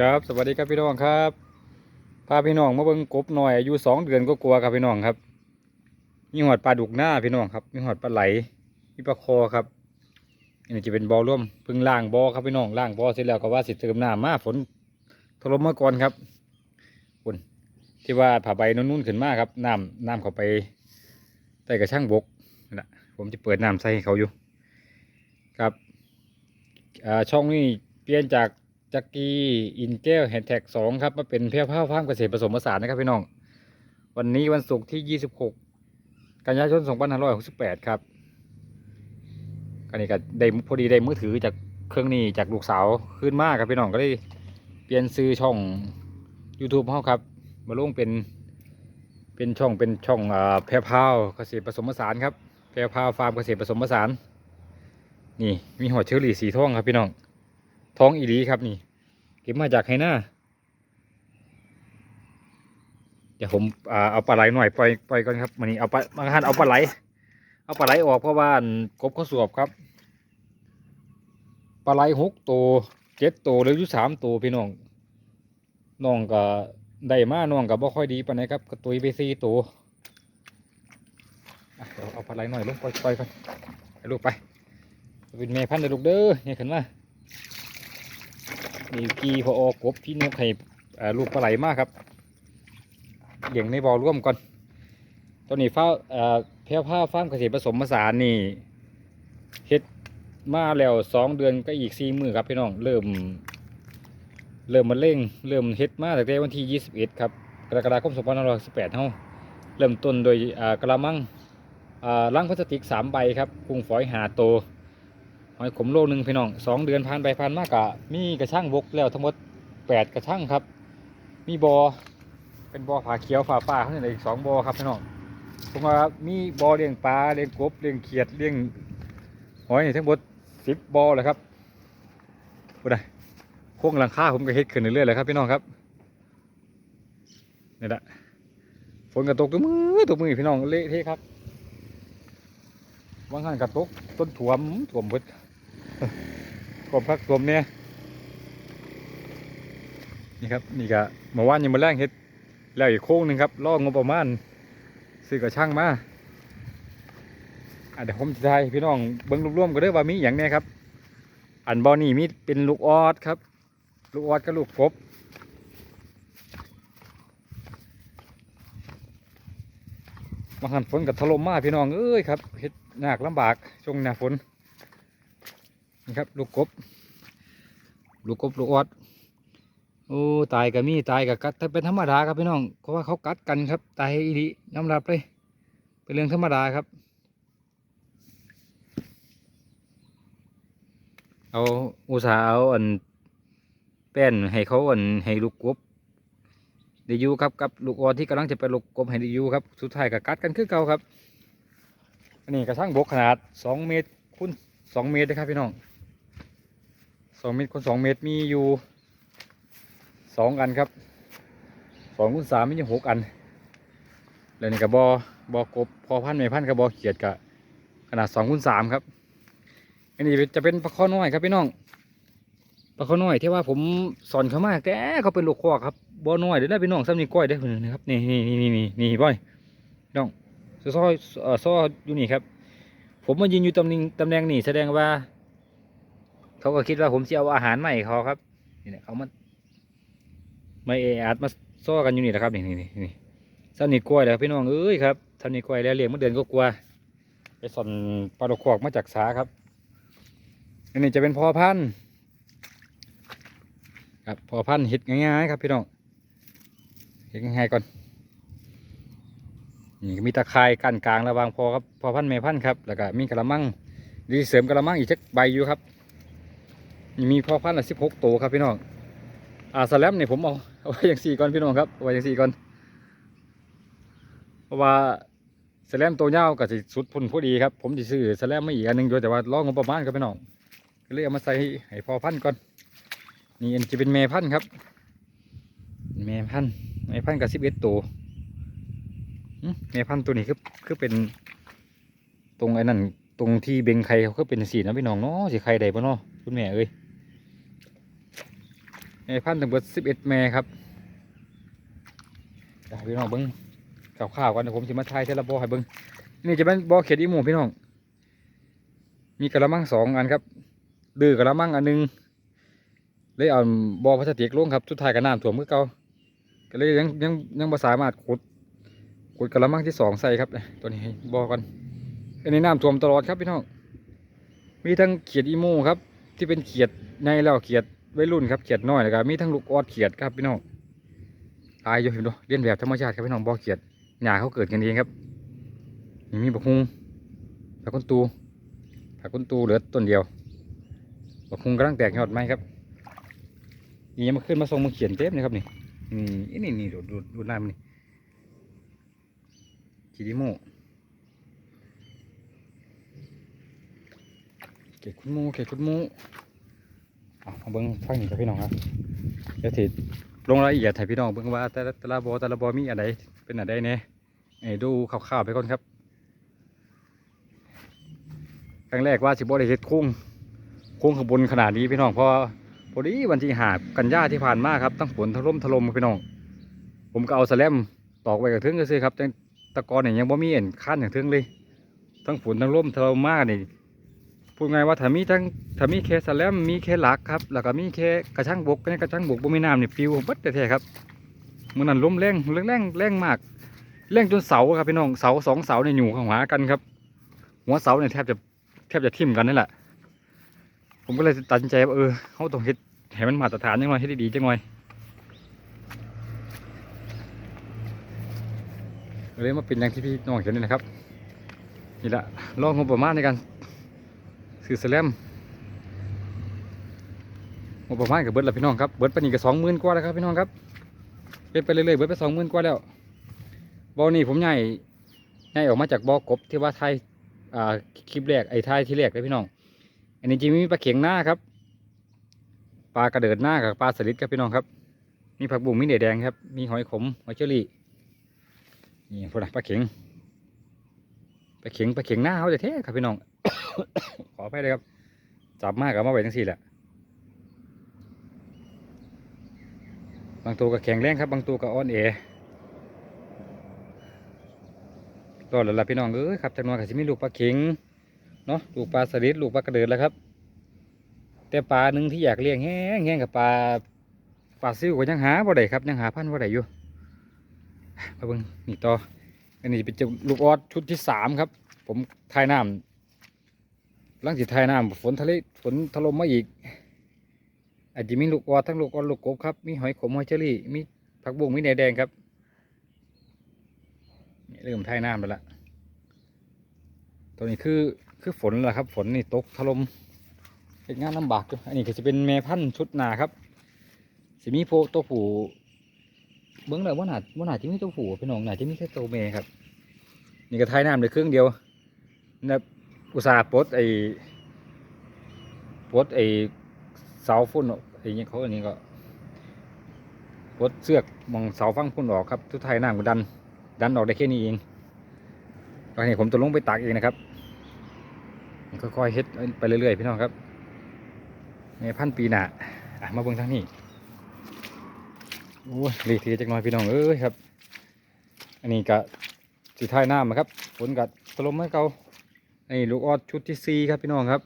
ครับสวัสดีครับพี่น้องครับพาพี่น้องมาเบิ่งกบหน่อยอายุสองเดือนก็กลัวครับพี่น้องครับมีหอดปลาดุกหน้าพี่น้องครับมีหอดปลาไหลมีปลาคอครับอันนี้จะเป็นบอร่วมเพิ่งล่างบอครับพี่น้องล่างบอเสร็จแล้วก็ว่าสิเติมน้ำมาฝนถล่มมาก่อนครับคุณที่ว่าผ่าใบนุ่นๆขึ้นมาครับน้ำน้ำเข้าไปใต้กระช่างบกน่ะผมจะเปิดน้ำใส่ให้เขาอยู่ ครับอ่าช่องนี้เปลี่ยนจาก จักรีอินเจลแฮนแท็กสองครับมาเป็นเพียผ้าฟาร์มเกษตรผสมผสานนะครับพี่น้อง วันนี้วันศุกร์ที่ 26 กันยายน2568 ครับกันนี้ก็ได้พอดีได้มือถือจากเครื่องนี้จากลูกสาวขึ้นมากครับพี่น้องก็เลยเปลี่ยนซื้อช่อง YouTube เขาครับ มาลงเป็นเป็นช่องเป็นช่องอ่าแพรพาวเกษตรผสมผสานครับแพรพาวฟาร์มเกษตรผสมผสาน นี่มีหัวเชอรี่สีทองครับพี่น้อง ท้องอีหลีครับนี่ เก็บมาจากไหหน้าเดี๋ยวผมอเอาปลาไหลหน่อยปล่อยปล่อยก่อนครับมันนี้เอาปลาบางท่านเอาปลาไหล เอาปลาไหลออกเพราะว่ากบเขาสวบครับปลาไหลหกตัวเจ็ดตัวหรืออยู่สามตัวพี่น้องน้องก็ได้มาน้องก็บ่ค่อยดีปานไหนครับก็ตุยไปสี่ตัวเอาปลาไหลหน่อยลงปล่อยปล่อยก่อนไปลูกไปเป็นแม่พันธุ์เดลูกเด้อเนี่ยขึ้นมา นี่กีพออกบพี่นกให้อ่ลูกปลาไหลมากครับเลี้ยงในบ่อร่วมก่อนตอนนี้ฟ้าแพร่ผ้าฟามเกษตรผสมผสานนี่เฮ็ดมาแล้วสองเดือนก็อีกสี่มือครับพี่น้องเริ่ม เริ่มมาเร่ง เริ่มเฮ็ดมาตั้งแต่วันที่21ครับกรกฎาคม2518เฮาเริ่มต้นโดยกระมังอ่าลังพลาสติกสามใบครับกุ้งฝอยหาโต หอยขมโลหนึ่งพี่น้องสองเดือนผ่านไปผ่านมากะมีกระช่างบกแล้วทั้งหมดแปดกระช่างครับ มีบอเป็นบอผาเขียวฝาฟ้าเขาเนี่ยอีกสองบอครับพี่น้องผมว่ามีบอเลี้ยงปลาเลี้ยงกบเลี้ยงเขียดเลี้ยงหอยนี่ทั้งหมดสิบบอเลยครับพูดได้โค้งหลังคาผมก็เฮ็ดขึ้นเรื่อยๆเลยครับพี่น้องครับนี่แหละฝนกระตกตัวมือตัวมือพี่น้องเละเทะครับวางหันกระตกต้นถั่วมถั่วมเบิด กลมพักกลมเนี่ยนี่ครับนี่ก็เมื่อวานยังมาแรงเฮ็ดแล้วอีกโค้งหนึ่งครับล่องบประมาณซื้อกระช่างมาอะเดี๋ยวผมจะทายพี่น้องเบิ้งรวมๆก็ได้อว่ามีอย่างนี้ครับ อันบอนี่มีเป็นลูกออดครับ ลูกออดกับลูกกบมาหันฝนกับถล่มมาพี่น้องเอ้ยครับเฮ็ดยากลำบากช่วงหน้าฝน นี่ครับ ลูกกบ ลูกกบลูกออดโอ้ตายก็มีตายกับกัดแต่เป็นธรรมดาครับพี่น้องเพราะว่าเขากัดกันครับ ตายอีดียอมรับเลย เป็นเรื่องธรรมดาครับ เอาอุตสาห์เอาอันแป้นให้เขาอันให้ลูกกบได้ยูครับกับลูกออดที่กำลังจะไปลูกกบให้ได้ยูครับสุดท้ายก็กัดกันคือเก่าครับอันนี้กระช่างบกขนาดสองเมตรคูณสองเมตรนะครับพี่น้อง สองเมตรคูณสองเมตรมีอยู่สองอันครับสองคูณสามมีอยู่หกอัน แล้วนี่กับบอบอกบพอพันไม่พันกับบอเขียดกับขนาดสองคูณสามครับ อันนี้จะเป็นปลาข้อน้อยครับพี่น้องปลาข้อน้อยที่ว่าผมสอนเขามากแต่เขาเป็นลูกคอครับบอน้อยเดี๋ยวได้พี่น้องซ้ำนี่ก้อยได้คนนึงนะครับนี่นี่นี่นี่นี่นี่บ่อยน้องซอยเอ่อซออยู่นี่ครับ ผมมายืนอยู่ตำแหน่งตำแหน่งนี่แสดงว่า เขาก็คิดว่าผมจะเอาอาหารใหม่เขาครับนี่แหละเขามาไม่เออาดมาซ้อกันอยู่นี่แหละครับนี่นี่นี่สนิทกล้วยแล้วพี่น้องเอ้ยครับสนิทกล้วยแล้วเลี้ยงเมื่อเดือนก็กลัวไปสอนปลาดกขวกมาจากสาครับอันนี้จะเป็นพอพันธุ์ครับพอพันธุ์เห็ดง่ายๆครับพี่น้องเห็ดง่ายๆก่อนนี่มีตะไคร่กั้นกลางระหวางพอครับพอพันธุ์แม่พันธุ์ครับแล้วก็มีกระมังดีเสริมกระมังอีกชักใบอยู่ครับ มีพอพันธุ์ละสิบหกตัวครับพี่น้องอ่าสแลมเนี่ยผมเอาเอาไว้อย่างสี่ก่อนพี่น้องครับเอาไว้อย่างสี่ก่อนเพราะว่าสแลมตัวยาวกับสิสุดพุ่นพอดีครับผมจะซื้อสแลมไมาอีกอันหนึงด้วยแต่ว่าลองงบประมาณครับพี่น้องก็เลยเอามาใส่ให้พอพันธุ์ก่อนนี่อันจะเป็นแม่พันธุ์ครับ แม่พันธุ์แม่พันธุ์กับสิบเอ็ดตัวอืมแม่พันธุ์ตัวนี้คือคือเป็น ตรงไอ้นั่นตรงที่เบงไข่เขาคือเป็นสีนะพี่น้องเนาะสีไข่ใดปะเนาะคุณแม่เอ้ย แม่พันธุ์ทั้งเบิดสิบเอ็ดแม่ครับพี่น้องเบิ้งข่าวๆกันผมจะมาทายเทละบอให้เบิ้งนี่จะเป็นบอเขียดอีหมูพี่น้อง มีกระมังสองอันครับ ดื้อกระมังอันหนึงเลยเอาบอพลาสติกลงครับสุดท้ายก็น้ำท่วมคือเก่าก็เลยยังยังยังบ่สามารถขุดขุดกระมังที่สองใส่ครับตัวนี้บอกันอันนี้น้ำท่วมตลอดครับพี่น้อง มีทั้งเขียดอีโมครับ ที่เป็นเขียดในแล้วเขียด วัยรุ่นครับเขียดน้อยนะครับมีทั้งลูกออดเขียดครับพี่น้องตายอยู่เห็นดูเลียนแบบธรรมชาติครับพี่น้องบ่อเขียดหญ้าเขาเกิดกันเองครับนี่มีบักฮุงผักกุนตูผักกุนตูเหลือต้นเดียวบักฮุงกำลังแตกยอดไหมครับนี่ยังมาขึ้นมาทรงมาเขียนเต็มเลยครับนี่นี่นี่นี่ดูดูดูน้ำนี่ขีดิโมเกล็ดคุณหมูเกล็ดคุณหมู เบิ้งฟังนี่ครับพี่น้องครับเดี๋ยวถิลงรายละเอียดให้พี่น้องเบิ้งว่าแต่ละแต่ละบอแต่ละบอมีอะไรเป็นอะไรเนี่ยไอ้ดูข่าวๆไปก่อนครับครั้งแรกว่าสิบอได้เฮ็ดคุ้งโค้งขบวนขนาดนี้พี่น้องเพราะพอดีวันที่หากันยาที่ผ่านมาครับตั้งฝนถล่มถล่มพี่น้อง ผมก็เอาสแลมตอกไว้กับทึงก็ซื้อครับแต่ตะกอนเนี่ยยังบ่มีเอ็นขั้นอย่างทึงเลย ทั้งฝนทั้งลมถล่มมากนี่ พูดไงว่าถ้ามีทั้งถ้ามีแค่สแลมมีแค่หลักครับ แล้วก็มีแค่กระชังบกก็กระชังบกบ่มีน้ำนี่ปิวเบัดแท้ๆครับมันนั้นล้มแรงแรงแรงแรงมากแรงจนเสาครับพี่น้องเสาสองเสาเนี่ยอยู่ข้างหากันครับ หัวเสาเนี่ยแทบจะแทบจะทิ่มกันนี่แหละผมก็เลยตัดสินใจว่าเออเขาต้องเฮ็ดให้มันมาตรฐานจังหน่อยให้ดีๆจังหน่อยเลยมาเป็นอย่างที่พี่น้องเห็นนี่แหละครับนี่แหละลองงบประมาณในการ ซื้อสแลมงบประมาณกับเบิร์ดละพี่น้องครับเบิร์ดปนีกับสองหมื่นกว่าแล้วครับพี่น้องครับเป็นไปเรื่อยๆเบิร์ดไปสองหมื่นกว่าแล้วบอนี่ผมใหญ่ใหญ่ออกมาจากบอกบที่ว่าไทยอ่าคลิปแรกไอ้ไทยที่แรกเลยพี่น้อง อันนี้จริงๆมีปลาเข็งหน้าครับปลากระเดิดหน้ากับปลาสลิดครับพี่น้องครับมีผักบุ้งมีเดือแดงครับมีหอยขมหอยเชอรี่นี่พวกนั้นปลาเข็งปลาเข็งปลาเข็งหน้าเขาจะเท่ครับพี่น้อง ขออภัยเลยครับ จับมากกับมาไว้ทั้งสี่แหละ บางตัวก็แข็งแรงครับ บางตัวก็อ่อนเอรอดแล้วล่ะพี่น้องเอ้ยครับจากหนวนก็สิมีลูกปลาเข็งเนาะลูกปลาสลิดลูกปลากระเดิดแล้วครับ แต่ปลาหนึ่งที่อยากเลี้ยงแห้งแห้งกับปลาปลาซิวก็ยังหาบ่ได้ครับยังหาพันธุ์บ่ได้อยู่มาเบิ่งนี่ต่ออันนี้เป็นเจ้าลูกออดชุดที่สามครับ ผมทายน้ำ ลังจากทายน้ำฝนทะเลฝนถล่มมาอีก อาจจะมีลูกออทั้งลูกออลูกกบครับ มีหอยขมหอยเชอรี่ มีผักบุ้งมีแหนแดงครับนี่เริ่มทายน้ำไปละตัวนี้คือคือฝนแหละครับ ฝนนี่ตกถล่มเป็นงานลำบากอันนี้ก็จะเป็นแม่พันธุ์ชุดนาครับสิมีโพตัวผู้เบื้องเลยว่าหนาว่าหนาจะมีตัวผู้พี่น้องหนาจะมีแค่ตัวเมครับ นี่ก็ทายน้ำเลยครึ่งเดียวนะ อุตสาห์ปลดไอ้ปลดไอ้เสาฝุ่นออไอ้เนี่ยเขาอันนี้ก็ปลดเสือกมองเสาฟังฝุ่นออกครับทุกไทยน้ำก็ดัน ดันออกได้แค่นี้เองตอนนี้ผมจะลงไปตักเองนะครับค่อยๆเฮ็ดไปเรื่อยๆพี่น้องครับในพันปีหนาอะมาเบิ่งทางนี้โอ้ยรีทีจักหน่อยพี่น้องเอ้ยครับ อันนี้ก็สีท้ายน้ำนะครับฝนกัดตลมให้เกา นี่ลูกออดชุดที่สี่ครับพี่น้องครับ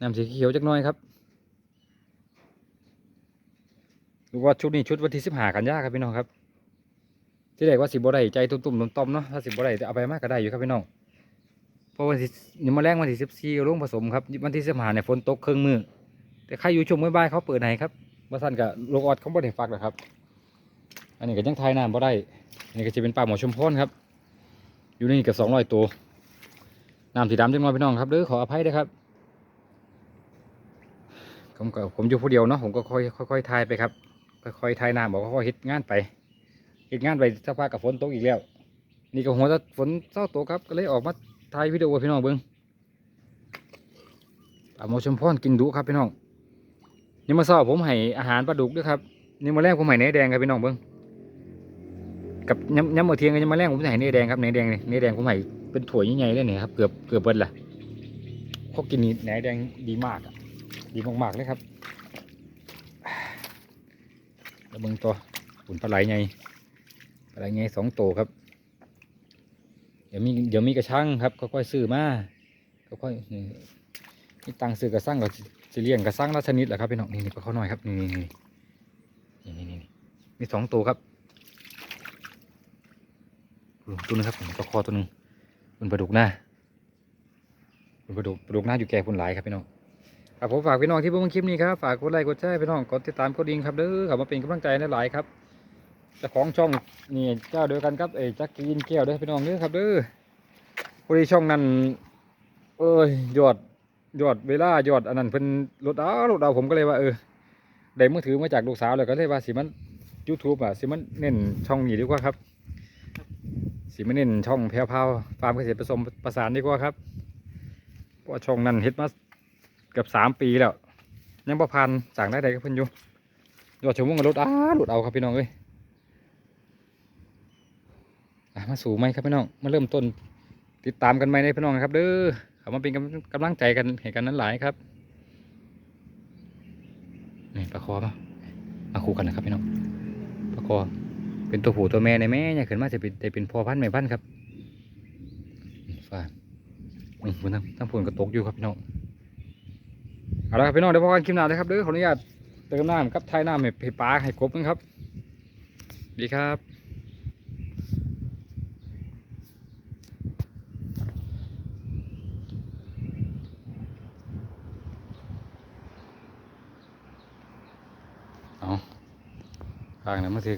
น้ำสีเขียวจักน่อยครับ ลูกออดชุดนี้ชุดวันที่สิบห้ากันยาครับพี่น้องครับ ที่แรกว่าสิบบ่ได้ใจตุ่มๆต่อมๆเนาะถ้าสิบบ่ได้เอาไปมากก็ได้อยู่ครับพี่น้องเพราะวันที่นี่มาแรงวันที่สิบสี่ลงผสมครับวันที่สิบห้าเนี่ยฝนตกเครื่องมือแต่ใครอยู่ชมไม่บายเขาเปิดไหนครับว่าสั้นกับลูกออดเขาบ่ได้ฟักหรอกครับ อันนี้ก็ยังทายน้ำบ่ได้อันนี้ก็จะเป็นปลาหมอชมพรครับ อยู่นี่กับสองร้อยตัว น้ำสีดำจังน้อยพี่น้องครับเด้อขออภัยด้วยครับผมก็ผมอยู่ผู้เดียวเนาะผมก็ค่อยค่อยๆทายไปครับค่อยๆทายน้ำบอกว่าค่อยๆเฮ็ดงานไปเฮ็ดงานไปสักพักกับฝนตกอีกแล้ว นี่ก็หัวจะฝนเศร้าตกครับก็เลยออกมาถ่ายวิดีโอพี่น้องเบิ้งปลาโมชมพรกินดุครับพี่น้องนี่มาเศร้าผมให้อาหารปลาดุกด้วยครับนี่มาแรกผมให้เนื้อแดงครับพี่น้องเบิ้งกับย้ำย้ำมาเทียงกันยังมาแรกผมจะให้เนื้อแดงครับเนื้อแดงนี่เนื้อแดงผมให้ เป็นถั่วใหญ่ๆเลยเนี่ยครับ เกือบเกือบเบิดละเขากินนี่แหนแดงดีมากอะดีมากๆเลยครับแล้วเบิ่งตัวปุ่นปลาไหลไงปลาไหลไงสองตัวครับ เดี๋ยวมีเดี๋ยวมีกระชังครับค่อยๆซื้อมาค่อยๆนี่มีตังซื้อกระชังก็สิเลี้ยงกระชังละชนิดแหละครับพี่น้องนี่นี่ปลาเขาหน่อยครับนี่นี่นี่นี่นี่มีสองตัวครับตัวนึงครับปลาคอตัวนึง เป็นปลาดุกหน้าเป็นปลาดุกปลาดุกหน้าอยู่แก่คนหลายครับพี่น้องครับผมฝากพี่น้องที่เพิ่งคลิปนี้ครับฝากกดไลค์กดแชร์พี่น้องกดติดตามกดดิ่งครับเด้อขับมาเป็นกำลังใจให้หลายครับจ้าของช่องนี่เจ้าเดียวกันครับเอ้จักรีนแก้วเด้อพี่น้องเด้อครับเด้อพอดีช่องนั้นเอ้ยยอดยอดเวลายอดอันนั้นเพิ่นลดเอาลดเอาผมก็เลยว่าเออได้มือถือมาจากลูกสาวเลยก็เลยว่าสิมัน YouTube อะสิมันเน้นช่องนี้ดีกว่าครับ สิมนเน้นช่องแพรวพาวฟาร์มเกษตรผสมประสานดีกว่าครับเพราะช่องนั้นเฮ็ดมาเกือบสามปีแล้ว ยังประพันสั่งได้ใดก็เพิ่นอยู่ยอดชั่วงก็ลดอ้าลดเอาครับพี่น้องเอ้ยมาสู่ไหมครับพี่น้องมาเริ่มต้นติดตามกันไหมในพี่น้องครับ เด้อเขามาเป็นกำลังใจกันให้กันนั้นหลายครับนี่ปลาคอมามาคู่กันนะครับพี่น้องปลาคอ เป็นตัวผู้ตัวแม่ในแม่เนี่ยขึ้นมาจะเป็นจะเป็นพ่อพันธุ์แม่พันธุ์ครับฟ้าอืมบนทั้งทั้งผลกระตกอยู่ครับพี่น้องเอาละครับพี่น้องเดี๋ยวพอกันคลิปหน้าเลยครับเด้อขออนุญาตเติมน้ำกับท้ายน้ำให้ปลาให้กบกันครับ ดีครับเอาข้างนั้นมาถือ